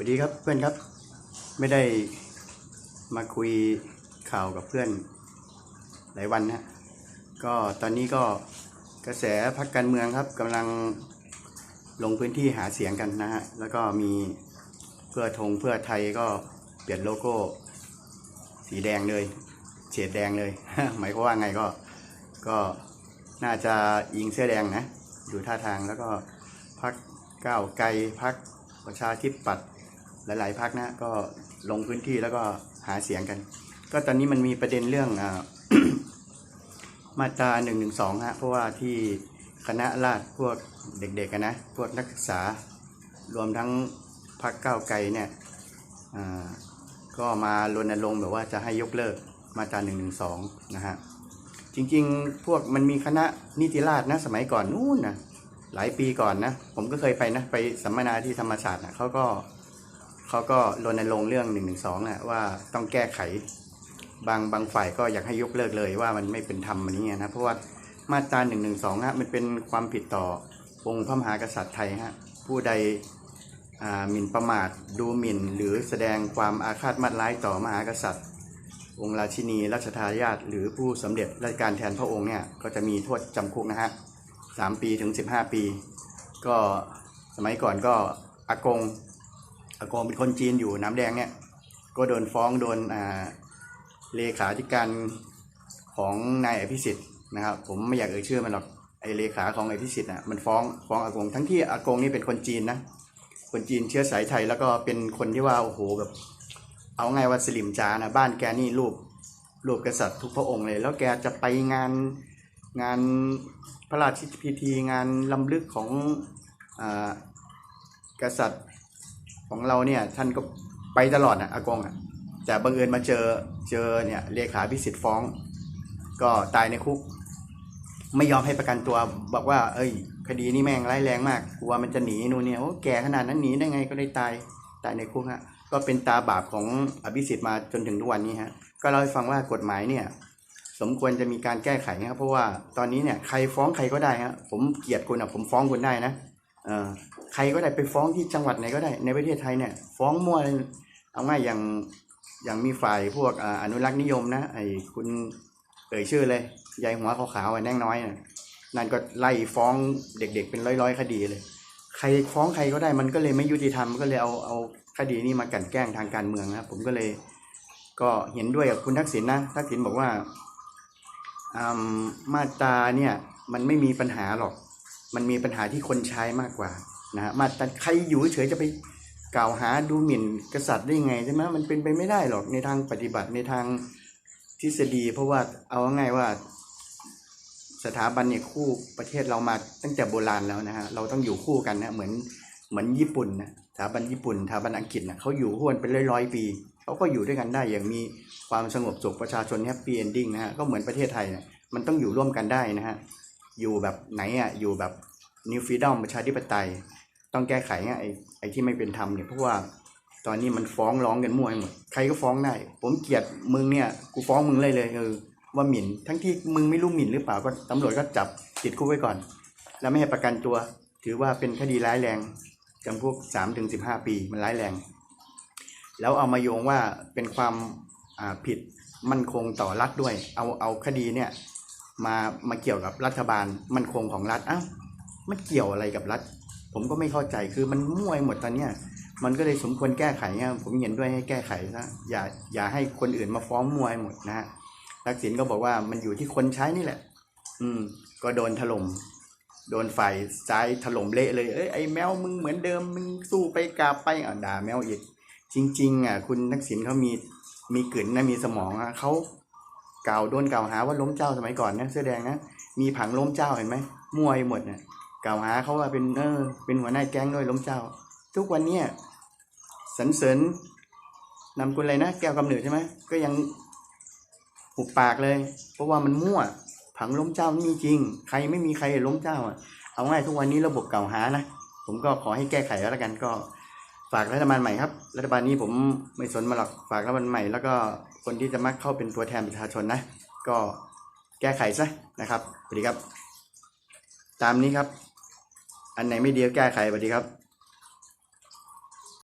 วัสดีครับเพื่อนครับ ไม่ได้มาคุยข่าวกับเพื่อนหลายวันนะก็ตอนนี้ก็กระแสพักการเมืองครับกำลังลงพื้นที่หาเสียงกันนะฮะแล้วก็มีเพื่อธงเพื่อไทยก็เปลี่ยนโลโก้ สีแดงเลยเฉดแดงเลย หมายความว่าไงก็ก็น่าจะยิงเสื้อแดงนะดูท่าทางแล้วก็พักก้าวไกลพักประชาธิปัตย์ หลาย ๆพักนะก็ลงพื้นที่แล้วก็หาเสียงกัน ก็ตอนนี้มันมีประเด็นเรื่องอมาตรา1นึฮะเพราะว่าที่คณะราษฎรพวกเด็กๆนะพวกนักศึกษารวมทั้งพักก้าวไกลเนี่ยก็มารณรงค์แบบว่าจะให้ยกเลิกมาตรา1นึนะฮะจริงๆพวกมันมีคณะนิติราษฎรนะสมัยก่อนนู่นนะหลายปีก่อนนะผมก็เคยไปนะไปสัมมนาที่ธรรมศาสตร์นะเขาก็ เขาก็รณรงค์เรื่อง1นึนะว่าต้องแก้ไขบางบางฝ่ายก็อยากให้ยกเลิกเลยว่ามันไม่เป็นธรรมอันนี้นะเพราะว่ามาตรา1นึฮะมันเป็นความผิดต่อองค์พระมหากษัตริย์ไทยฮะผู้ใดอ่าหมิ่นประมาทดูหมิ่น หรือแสดงความอาฆาตมาตร้ายต่อมหากษัตริย์ องค์ราชินีรัชทายาทหรือผู้สำเร็จราชการแทนพระองค์เนี่ยก็จะมีโทษจำคุกนะฮะสามปีถึงสิบห้าปี ก็สมัยก่อนก็อากง อากงเป็นคนจีนอยู่น้ำแดงเนี่ยก็โดนฟ้องโดนอ่าเลขาธิการของนายอภิสิทธิ์นะครับ ผมไม่อยากเอ่ยชื่อมันหรอกไอเลขาของอภิสิทธิ์น่ะมันฟ้องฟ้องอากง ทั้งที่อากงนี่เป็นคนจีนนะคนจีนเชื้อสายไทยแล้วก็เป็นคนที่ว่าโอ้โหแบบ เอาไงว่าสลิมจานะบ้านแกนี่รูปรูปกษัตริย์ทุกพระองค์เลย แล้วแกจะไปงานงานพระราชพิธีงานลำลึกของอกษัตริย์ ของเราเนี่ยท่านก็ไปตลอดนะอากงอะแต่บังเอิญมาเจอเจอเนี่ยเลขาพิสิทธิ์ฟ้อง ก็ตายในคุก ไม่ยอมให้ประกันตัว บอกว่า เอ้ย คดีนี้แม่งร้ายแรงมากกลัวมันจะหนีนู่นเนี่ยโอ้แก่ขนาดนั้นหนีได้ไงก็ได้ตายตายในคุกฮะก็เป็นตาบาปของอภิสิทธิ์มาจนถึงทุกวันนี้ฮะก็เล่าให้ฟังว่ากฎหมายเนี่ยสมควรจะมีการแก้ไขนะครับเพราะว่าตอนนี้เนี่ยใครฟ้องใครก็ได้ฮะผมเกลียดคุณอะผมฟ้องคุณได้นะ ใครก็ได้ไปฟ้องที่จังหวัดไหนก็ได้ในประเทศไทยเนี่ยฟ้องมั่วเอาง่ายอย่างอย่างมีฝ่ายพวกออนุรักษ์นิยมนะไอ้คุณเอ่ยชื่อเลยยายหัวขาวๆอะแน่งน้อยนะนั่นก็ไล่ฟ้องเด็กๆเป็นร้อยๆคดีเลย ใครฟ้องใครก็ได้มันก็เลยไม่ยุติธรรมก็เลยเอาเอาคดีนี้มากันแกล้งทางการเมืองนะผมก็เลยก็เห็นด้วยกับคุณทักษิณนะทักษิณบอกว่าอืมมาตราเนี่ยมันไม่มีปัญหาหรอก มันมีปัญหาที่คนใช้มากกว่านะฮะมาแตราใครอยู่เฉยจะไปกล่าวหาดูหมิ่นกษัตริย์ได้ยังไงใช่ไหมมันเป็นไปไม่ได้หรอกในทางปฏิบัติในทางทฤษฎี เพราะว่าเอาง่ายว่า สถาบันเนี่ยคู่ประเทศเรามาตั้งแต่โบราณแล้วนะฮะเราต้องอยู่คู่กันนะเหมือนเหมือนญี่ปุ่นนะสถาบันญี่ปุ่นสถาบันอังกฤษนะเขาอยู่คู่กันเป็นร้อยๆปีเขาก็อยู่ด้วยกันได้อย่างมีความสงบสุขประชาชนแฮปปี้เอนดิ้งนะฮะก็เหมือนประเทศไทยนะมันต้องอยู่ร่วมกันได้นะฮะ อยู่แบบไหนอะอยู่แบบนิวฟรีดอมประชาธิปไตย ต้องแก้ไขไอ้ไอ้ที่ไม่เป็นธรรมเนี่ยเพราะว่าตอนนี้มันฟ้องร้องกันมั่วไปหมดใครก็ฟ้องได้ ผมเกลียดมึงเนี่ยกูฟ้องมึงเลยเลยเออว่าหมิ่น ทั้งที่มึงไม่รู้หมิ่นหรือเปล่าก็ตำรวจก็จับติดคุกไว้ก่อน แล้วไม่ให้ประกันตัว ถือว่าเป็นคดีร้ายแรงจำพวกสามถึงสิบห้าปีมันร้ายแรง แล้วเอามาโยงว่าเป็นความผิดมั่นคงต่อรัฐด้วย เอาเอาคดีเนี่ย มามาเกี่ยวกับรัฐบาลมันคงของรัฐอ้าวมันเกี่ยวอะไรกับรัฐ ผมก็ไม่เข้าใจคือมันมั่วหมดตอนเนี้ยมันก็เลยสมควรแก้ไขเนี่ยผมเห็นด้วยให้แก้ไขซะอย่าอย่าให้คนอื่นมาฟ้องมวให้หมดนะฮะทักษิณก็บอกว่ามันอยู่ที่คนใช้นี่แหละ อืม ก็โดนถล่มโดนฝ่ายซ้ายถล่มเละเลยเอ้ยไอ้แมวมึงเหมือนเดิมมึงสู้ไปกาไปอะด่าแมวอีกจริง ๆ อะ คุณทักษิณเขามีมีกลืนนะมีสมองอะเขา กล่าวโดนกล่าวหาว่าล้มเจ้าสมัยก่อนนะเสื้อแดงนะมีผังล้มเจ้าเห็นไหมมวยหมดเนี่ยกล่าวหาเขาว่าเป็นเออเป็นหัวหน้าแก๊งด้วยล้มเจ้า ทุกวันเนี้ยสรรเสริญนำคุณอะไรนะแก้วกำเนิดใช่ไหมก็ยังหุบปากเลย เพราะว่ามันมั่ว ผังล้มเจ้าไม่มีจริง ใครไม่มีใครล้มเจ้าอะเอาง่ายทุกวันนี้ระบบเก่าหานะผมก็ขอให้แก้ไขแล้วกันก็ฝากรัฐบาลใหม่ครับ รัฐบาลนี้ผมไม่สนมาหรอกฝากรัฐบาลใหม่แล้วก็ คนที่จะมักเข้าเป็นตัวแทนประชาชนนะ ก็แก้ไขซะนะครับสวัสดีครับ ตามนี้ครับ อันไหนไม่ดีก็แก้ไขสวัสดีครับ